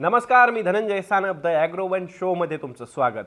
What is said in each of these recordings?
नमस्कार मी धनंजय सानप द ॲग्रोवन शोमध्ये तुमचं स्वागत.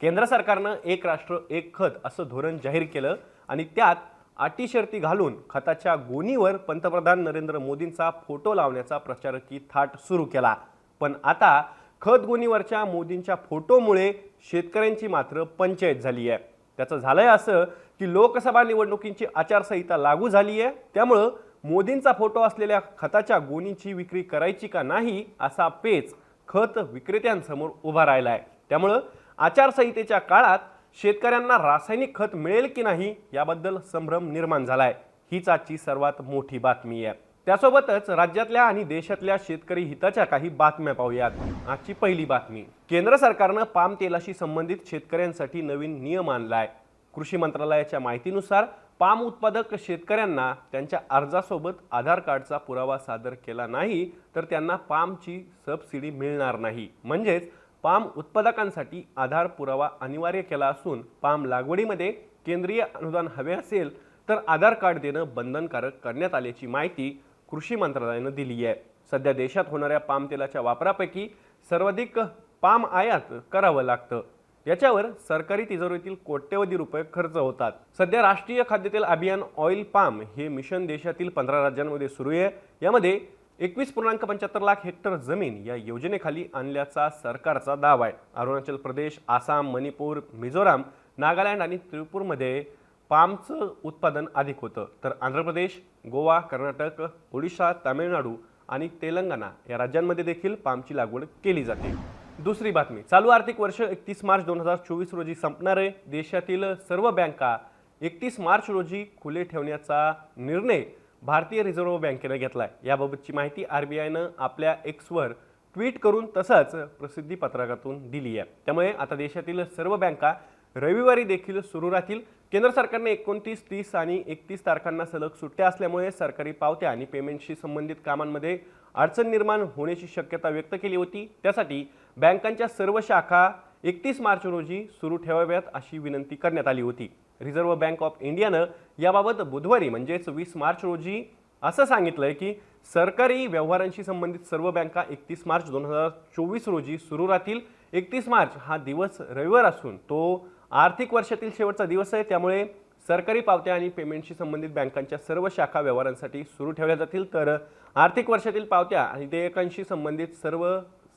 केंद्र सरकारनं एक राष्ट्र एक खत असं धोरण जाहीर केलं आणि त्यात अटी शर्ती घालून खताच्या गोणीवर पंतप्रधान नरेंद्र मोदींचा फोटो लावण्याचा प्रचारकी थाट सुरू केला. पण आता खत गोणीवरच्या मोदींच्या फोटोमुळे शेतकऱ्यांची मात्र पंचायत झाली आहे. त्याचं झालंय असं की लोकसभा निवडणुकींची आचारसंहिता लागू झाली आहे. त्यामुळं मोदींचा फोटो असलेल्या खताच्या गोणीची विक्री करायची का नाही असा पेच खत विक्रेत्यांसमोर उभा राहिला आहे त्यामुळं आचारसंहितेच्या काळात शेतकऱ्यांना रासायनिक खत मिळेल की नाही याबद्दल संभ्रम निर्माण झालाय. हीच आजची सर्वात मोठी बातमी आहे. त्यासोबतच राज्यातल्या आणि देशातल्या शेतकरी हिताच्या काही बातम्या पाहूयात. आजची पहिली बातमी. केंद्र सरकारनं पाम तेलाशी संबंधित शेतकऱ्यांसाठी नवीन नियम आणलाय. कृषी मंत्रालयाच्या माहितीनुसार पाम उत्पादक शेतकऱ्यांना त्यांच्या अर्जासोबत आधार कार्डचा पुरावा सादर केला नाही तर त्यांना पामची सबसिडी मिळणार नाही. म्हणजेच पाम उत्पादकांसाठी आधार पुरावा अनिवार्य केला असून पाम लागवडीमध्ये केंद्रीय अनुदान हवे असेल तर आधार कार्ड देणं बंधनकारक करण्यात आल्याची माहिती कृषी मंत्रालयानं दिली आहे. सध्या देशात होणाऱ्या पाम तेलाच्या वापरापैकी सर्वाधिक पाम आयात करावं लागतं. याच्यावर सरकारी तिजोरीतील कोट्यवधी रुपये खर्च होतात. सध्या राष्ट्रीय खाद्यतेल अभियान ऑइल पाम हे मिशन देशातील पंधरा राज्यांमध्ये सुरू आहे. यामध्ये एकवीस पूर्णांक पंच्याहत्तर लाख हेक्टर जमीन या योजनेखाली आणल्याचा सरकारचा दावा आहे. अरुणाचल प्रदेश आसाम मणिपूर मिझोराम नागालँड आणि त्रिपूरमध्ये पामचं उत्पादन अधिक होतं. तर आंध्र प्रदेश गोवा कर्नाटक ओडिशा तामिळनाडू आणि तेलंगणा या राज्यांमध्ये देखील पामची लागवड केली जाते. दुसरी बातमी. चालू आर्थिक वर्ष एकतीस मार्च दोन हजार चोवीस रोजी संपणार आहे. देशातील सर्व बँका एकतीस मार्च रोजी खुले ठेवण्याचा निर्णय भारतीय रिझर्व्ह बँकेनं घेतला आहे याबाबतची माहिती आर बी आयनं आपल्या एक्सवर ट्विट करून तसंच प्रसिद्धी पत्रकातून दिली आहे त्यामुळे आता देशातील सर्व बँका रविवारी देखील सुरू राहतील. केंद्र सरकारने एकोणतीस तीस आणि एकतीस तारखांना सलग सुट्ट्या असल्यामुळे सरकारी पावत्या आणि पेमेंटशी संबंधित कामांमध्ये अडचण निर्माण होण्याची शक्यता व्यक्त केली होती. त्यासाठी बँकांच्या सर्व शाखा एकतीस मार्च रोजी सुरू ठेवाव्यात अशी विनंती करण्यात आली होती. रिझर्व्ह बँक ऑफ इंडियानं याबाबत बुधवारी म्हणजेच वीस मार्च रोजी असं सांगितलंय की सरकारी व्यवहारांशी संबंधित सर्व बँका एकतीस मार्च दोन हजार चोवीस रोजी सुरू राहतील. एकतीस मार्च हा दिवस रविवार असून तो आर्थिक वर्षातील शेवटचा दिवस आहे. त्यामुळे सरकारी पावत्या आणि पेमेंटशी संबंधित बँकांच्या सर्व शाखा व्यवहारांसाठी सुरू ठेवल्या जातील. तर आर्थिक वर्षातील पावत्या आणि देयकांशी संबंधित सर्व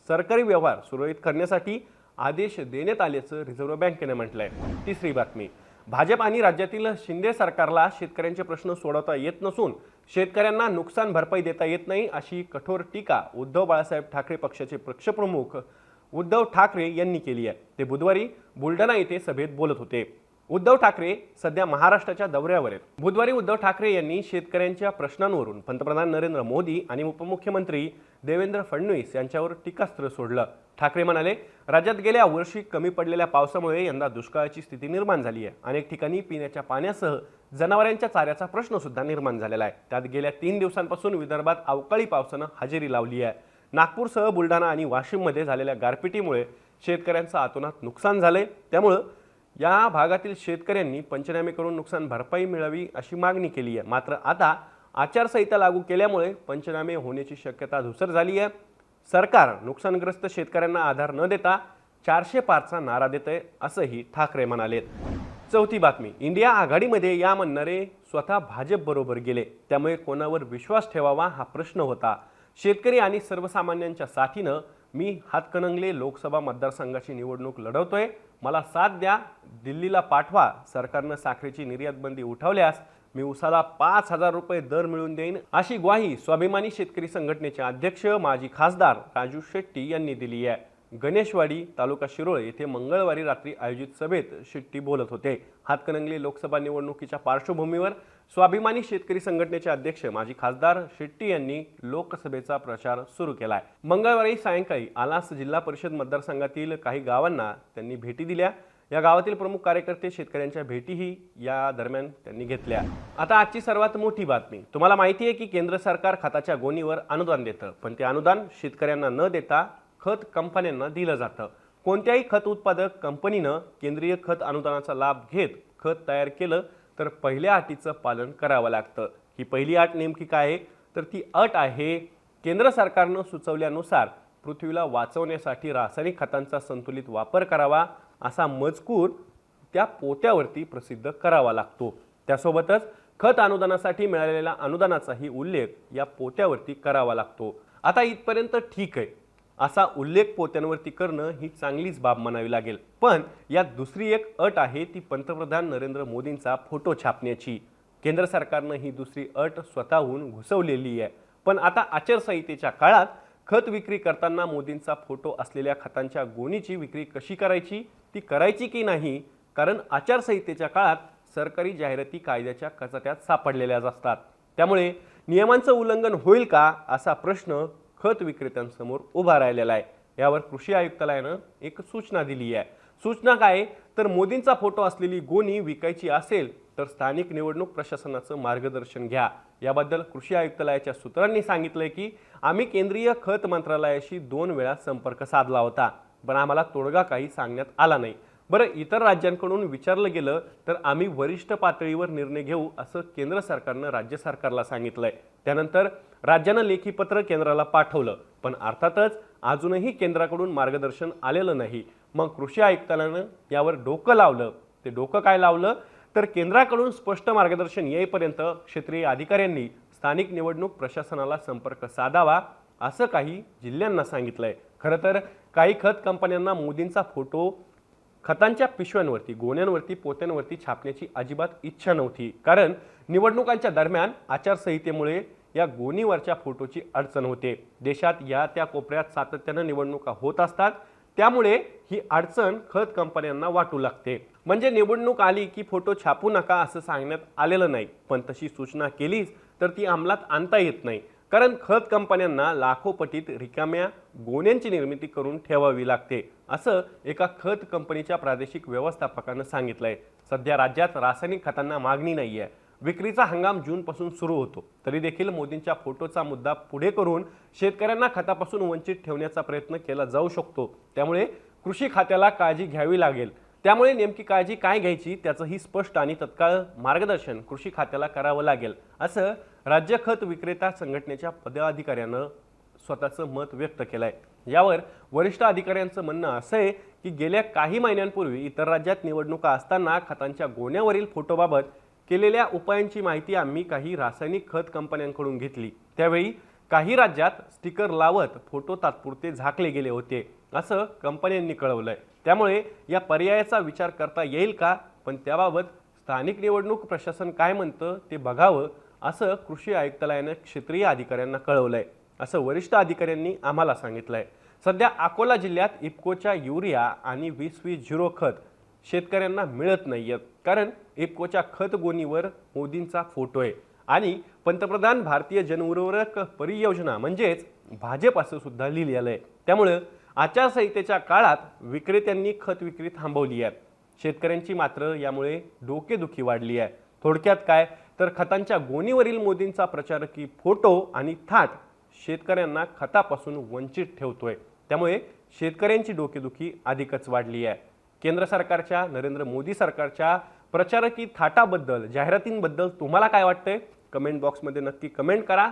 सरकारी व्यवहार सुरळीत करण्यासाठी आदेश देण्यात आल्याचं रिझर्व्ह बँकेनं म्हटलंय. तिसरी बातमी. भाजप आणि राज्यातील शिंदे सरकारला शेतकऱ्यांचे प्रश्न सोडवता येत नसून शेतकऱ्यांना नुकसान भरपाई देता येत नाही अशी कठोर टीका उद्धव बाळासाहेब ठाकरे पक्षाचे पक्षप्रमुख उद्धव ठाकरे यांनी केली आहे. ते बुधवारी बुलढाणा येथे सभेत बोलत होते. उद्धव ठाकरे सध्या महाराष्ट्राच्या दौऱ्यावर आहेत. बुधवारी उद्धव ठाकरे यांनी शेतकऱ्यांच्या प्रश्नांवरून पंतप्रधान नरेंद्र मोदी आणि उपमुख्यमंत्री देवेंद्र फडणवीस यांच्यावर टीकास्त्र सोडलं. ठाकरे म्हणाले राज्यात गेल्या वर्षी कमी पडलेल्या पावसामुळे यंदा दुष्काळाची स्थिती निर्माण झाली आहे. अनेक ठिकाणी पिण्याच्या पाण्यासह जनावरांच्या चाऱ्याचा प्रश्न सुद्धा निर्माण झालेला आहे. त्यात गेल्या तीन दिवसांपासून विदर्भात अवकाळी पावसानं हजेरी लावली आहे. नागपूरसह बुलढाणा आणि वाशिममध्ये झालेल्या गारपिटीमुळे शेतकऱ्यांचं आतोनात नुकसान झालंय. त्यामुळं या भागातील शेतकऱ्यांनी पंचनामे करून नुकसान भरपाई मिळावी अशी मागणी केली आहे. मात्र आता आचारसंहिता लागू केल्यामुळे पंचनामे होण्याची शक्यता धुसर झाली आहे. सरकार नुकसानग्रस्त शेतकऱ्यांना आधार न देता चारशे पारचा नारा देत आहे असंही ठाकरे म्हणालेत चौथी बातमी इंडिया आघाडीमध्ये या म्हणणारे स्वतः भाजप बरोबर गेले. त्यामुळे कोणावर विश्वास ठेवावा हा प्रश्न होता. शेतकरी आणि सर्वसामान्यांच्या साथीनं मी हातकणंगले लोकसभा मतदारसंघाची निवडणूक लढवतोय. मला साथ द्या. दिल्लीला पाठवा. सरकारनं साखरेची निर्यात बंदी उठवल्यास मी उसाला पाच हजार रुपये दर मिळवून देईन अशी ग्वाही स्वाभिमानी शेतकरी संघटनेचे अध्यक्ष माजी खासदार राजू शेट्टी यांनी दिली आहे. गणेशवाडी तालुका शिरोळ येथे मंगळवारी रात्री आयोजित सभेत शेट्टी बोलत होते. हातकणंगले लोकसभा निवडणुकीच्या पार्श्वभूमीवर स्वाभिमानी शेतकरी संघटनेचे अध्यक्ष माजी खासदार शेट्टी यांनी लोकसभेचा प्रचार सुरू केलाय. मंगळवारी सायंकाळी आलास जिल्हा परिषद मतदारसंघातील काही गावांना त्यांनी भेटी दिल्या. या गावातील प्रमुख कार्यकर्ते शेतकऱ्यांच्या भेटीही या दरम्यान त्यांनी घेतल्या. आता आजची सर्वात मोठी बातमी. तुम्हाला माहिती आहे की केंद्र सरकार खताच्या गोणीवर अनुदान देतं पण ते अनुदान शेतकऱ्यांना न देता खत कंपन्यांना दिलं जातं. कोणत्याही खत उत्पादक कंपनीनं केंद्रीय खत अनुदानाचा लाभ घेत खत तयार केलं तर पहिल्या अटीचं पालन करावं लागतं. ही पहिली अट नेमकी काय आहे? तर ती अट आहे केंद्र सरकारनं सुचवल्यानुसार पृथ्वीला वाचवण्यासाठी रासायनिक खतांचा संतुलित वापर करावा असा मजकूर त्या पोत्यावरती प्रसिद्ध करावा लागतो. त्यासोबतच खत अनुदानासाठी मिळालेल्या अनुदानाचाही उल्लेख या पोत्यावरती करावा लागतो. आता इथपर्यंत ठीक आहे. असा उल्लेख पोत्यांवरती करणं ही चांगलीच बाब म्हणावी लागेल. पण यात दुसरी एक अट आहे ती पंतप्रधान नरेंद्र मोदींचा फोटो छापण्याची. केंद्र सरकारनं ही दुसरी अट स्वतःहून घुसवलेली आहे. पण आता आचारसंहितेच्या काळात खत विक्री करताना मोदींचा फोटो असलेल्या खतांच्या गोणीची विक्री कशी करायची ती करायची की नाही? कारण आचारसंहितेच्या काळात सरकारी जाहिराती कायद्याच्या कचाट्यात सापडलेल्याच असतात. त्यामुळे नियमांचं उल्लंघन होईल का असा प्रश्न खत विक्रेत्यांसमोर उभा राहिलेला आहे. यावर कृषी आयुक्तालयानं एक सूचना दिली आहे. सूचना काय? आहे? तर मोदींचा फोटो असलेली गोणी विकायची असेल तर स्थानिक निवडणूक प्रशासनाचं मार्गदर्शन घ्या. याबद्दल कृषी आयुक्तालयाच्या सूत्रांनी सांगितलंय की आम्ही केंद्रीय खत मंत्रालयाशी दोन वेळा संपर्क साधला होता पण आम्हाला तोडगा काही सांगण्यात आला नाही. बरं इतर राज्यांकडून विचारलं गेलं तर आम्ही वरिष्ठ पातळीवर निर्णय घेऊ असं केंद्र सरकारनं राज्य सरकारला सांगितलंय. त्यानंतर राज्यानं लेखी पत्र केंद्राला पाठवलं पण अर्थातच अजूनही केंद्राकडून मार्गदर्शन आलेलं नाही. मग कृषी आयुक्तालयानं यावर डोकं लावलं. ते डोकं काय लावलं? तर केंद्राकडून स्पष्ट मार्गदर्शन येईपर्यंत क्षेत्रीय अधिकाऱ्यांनी स्थानिक निवडणूक प्रशासनाला संपर्क साधावा असं काही जिल्ह्यांना सांगितलंय. खरं तर काही खत कंपन्यांना मोदींचा फोटो खतांच्या पिशव्यांवरती गोण्यांवरती पोत्यांवरती छापण्याची अजिबात इच्छा नव्हती. कारण निवडणुकांच्या दरम्यान आचारसंहितेमुळे या गोणीवरच्या फोटोची अडचण होते. देशात या त्या कोपऱ्यात सातत्यानं निवडणुका होत असतात. त्यामुळे ही अडचण खत कंपन्यांना वाटू लागते. म्हणजे निवडणूक आली की फोटो छापू नका असं सांगण्यात आलेलं नाही. पण तशी सूचना केलीच तर ती अंमलात आणता येत नाही. कारण खत कंपन्यांना लाखो पटीत रिकाम्या गोण्यांची निर्मिती करून ठेवावी लागते असं एका खत कंपनीच्या प्रादेशिक व्यवस्थापकानं सांगितलंय. सध्या राज्यात रासायनिक खतांना मागणी नाही आहे विक्रीचा हंगाम जूनपासून सुरू होतो. तरी देखील मोदींच्या फोटोचा मुद्दा पुढे करून शेतकऱ्यांना खतापासून वंचित ठेवण्याचा प्रयत्न केला जाऊ शकतो. त्यामुळे कृषी खात्याला काळजी घ्यावी लागेल. त्यामुळे नेमकी काळजी काय घ्यायची त्याचंही स्पष्ट आणि तत्काळ मार्गदर्शन कृषी खात्याला करावं लागेल असं राज्य खत विक्रेता संघटनेच्या पदाधिकाऱ्यानं स्वतःचं मत व्यक्त केलंय. यावर वरिष्ठ अधिकाऱ्यांचं म्हणणं असं आहे की गेल्या काही महिन्यांपूर्वी इतर राज्यात निवडणुका असताना खतांच्या गोण्यावरील फोटोबाबत केलेल्या उपायांची माहिती आम्ही काही रासायनिक खत कंपन्यांकडून घेतली. त्यावेळी काही राज्यात स्टिकर लावत फोटो तात्पुरते झाकले गेले होते असं कंपन्यांनी कळवलंय. त्यामुळे या पर्यायाचा विचार करता येईल का? पण त्याबाबत स्थानिक निवडणूक प्रशासन काय म्हणतं ते बघावं असं कृषी आयुक्तालयानं क्षेत्रीय अधिकाऱ्यांना कळवलं आहे असं वरिष्ठ अधिकाऱ्यांनी आम्हाला सांगितलं आहे सध्या अकोला जिल्ह्यात इप्कोच्या युरिया आणि वीस वीस झिरो खत शेतकऱ्यांना मिळत नाही आहेत कारण इफ्कोच्या खत गोणीवर मोदींचा फोटो आहे. आणि पंतप्रधान भारतीय जनउर्वरक परियोजना म्हणजेच भाजप असं सुद्धा लिहिलेलं आहे. त्यामुळं आचारसंहितेच्या काळात विक्रेत्यांनी खत विक्री थांबवली आहे. शेतकऱ्यांची मात्र यामुळे डोकेदुखी वाढली आहे. थोडक्यात काय? तर खतांच्या गोणीवरील मोदींचा प्रचारकी फोटो आणि थाट शेतकऱ्यांना खतापासून वंचित ठेवतोय. त्यामुळे शेतकऱ्यांची डोकेदुखी अधिकच वाढली आहे. केंद्र सरकारच्या नरेंद्र मोदी सरकारच्या प्रचारकी थाटाबद्दल जाहिरातींबद्दल तुम्हाला काय वाटतंय? कमेंट बॉक्समध्ये नक्की कमेंट करा.